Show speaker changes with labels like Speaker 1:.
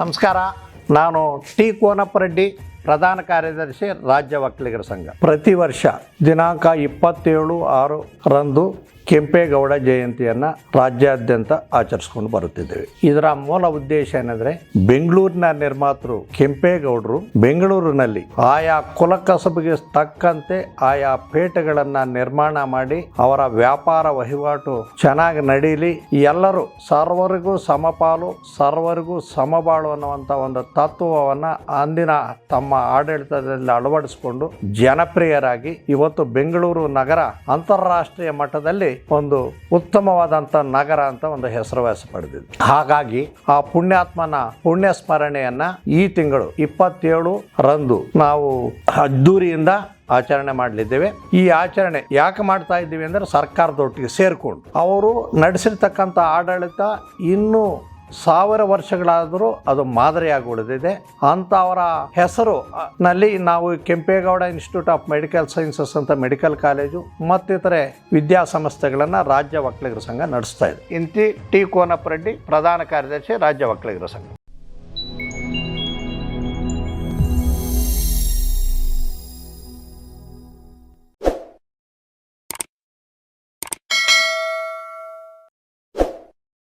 Speaker 1: ನಮಸ್ಕಾರ. ನಾನು ಟಿ ಕೋನಪ್ಪರೆಡ್ಡಿ ಪ್ರಧಾನ ಕಾರ್ಯದರ್ಶಿ ರಾಜ್ಯ ವಕೀಲಿಗರ ಸಂಘ. ಪ್ರತಿ ವರ್ಷ ದಿನಾಂಕ ಇಪ್ಪತ್ತೇಳು ಆರು ರಂದು ಕೆಂಪೇಗೌಡ ಜಯಂತಿಯನ್ನು ರಾಜ್ಯಾದ್ಯಂತ ಆಚರಿಸ್ಕೊಂಡು ಬರುತ್ತಿದ್ದೇವೆ. ಇದರ ಮೂಲ ಉದ್ದೇಶ ಏನಂದ್ರೆ ಬೆಂಗಳೂರಿನ ನಿರ್ಮಾತೃ ಕೆಂಪೇಗೌಡರು ಬೆಂಗಳೂರಿನಲ್ಲಿ ಆಯಾ ಕುಲಕಸಬಿಗೆ ತಕ್ಕಂತೆ ಆಯಾ ಪೇಟೆಗಳನ್ನು ನಿರ್ಮಾಣ ಮಾಡಿ ಅವರ ವ್ಯಾಪಾರ ವಹಿವಾಟು ಚೆನ್ನಾಗಿ ನಡೀಲಿ. ಎಲ್ಲರೂ ಸರ್ವರಿಗೂ ಸಮಪಾಲು, ಸರ್ವರಿಗೂ ಸಮಬಾಳು ಅನ್ನುವಂಥ ಒಂದು ತತ್ವವನ್ನು ಅಂದಿನ ತಮ್ಮ ಆಡಳಿತದಲ್ಲಿ ಅಳವಡಿಸಿಕೊಂಡು ಜನಪ್ರಿಯರಾಗಿ ಇವತ್ತು ಬೆಂಗಳೂರು ನಗರ ಅಂತಾರಾಷ್ಟ್ರೀಯ ಮಟ್ಟದಲ್ಲಿ ಒಂದು ಉತ್ತಮವಾದಂಥ ನಗರ ಅಂತ ಒಂದು ಹೆಸರುವಾಸಿ ಪಡೆದಿದೆ. ಹಾಗಾಗಿ ಆ ಪುಣ್ಯಾತ್ಮನ ಪುಣ್ಯ ಸ್ಮರಣೆಯನ್ನ ಈ ತಿಂಗಳು ಇಪ್ಪತ್ತೇಳು ರಂದು ನಾವು ಅದ್ದೂರಿಯಿಂದ ಆಚರಣೆ ಮಾಡಲಿದ್ದೇವೆ. ಈ ಆಚರಣೆ ಯಾಕೆ ಮಾಡ್ತಾ ಇದ್ದೀವಿ ಅಂದರೆ ಸರ್ಕಾರದೊಟ್ಟಿಗೆ ಸೇರಿಕೊಂಡು. ಅವರು ನಡೆಸಿರ್ತಕ್ಕಂಥ ಆಡಳಿತ ಇನ್ನೂ ಸಾವಿರ ವರ್ಷಗಳಾದರೂ ಅದು ಮಾದರಿಯಾಗಿ ಉಳಿದಿದೆ ಅಂಥವರ ಹೆಸರು ನಲ್ಲಿ ನಾವು Kempegowda institute of medical sciences ಅಂತ ಮೆಡಿಕಲ್ ಕಾಲೇಜು, ಮತ್ತಿತರೆ ವಿದ್ಯಾಸಂಸ್ಥೆಗಳನ್ನು ರಾಜ್ಯ ಒಕ್ಕಲಿಗರ ಸಂಘ ನಡೆಸ್ತಾ ಇದೆ. ಇಂತಿ ಟಿ ಕೋನಪ್ಪರೆಡ್ಡಿ ಪ್ರಧಾನ ಕಾರ್ಯದರ್ಶಿ, ರಾಜ್ಯ ಒಕ್ಕಲಿಗರ ಸಂಘ.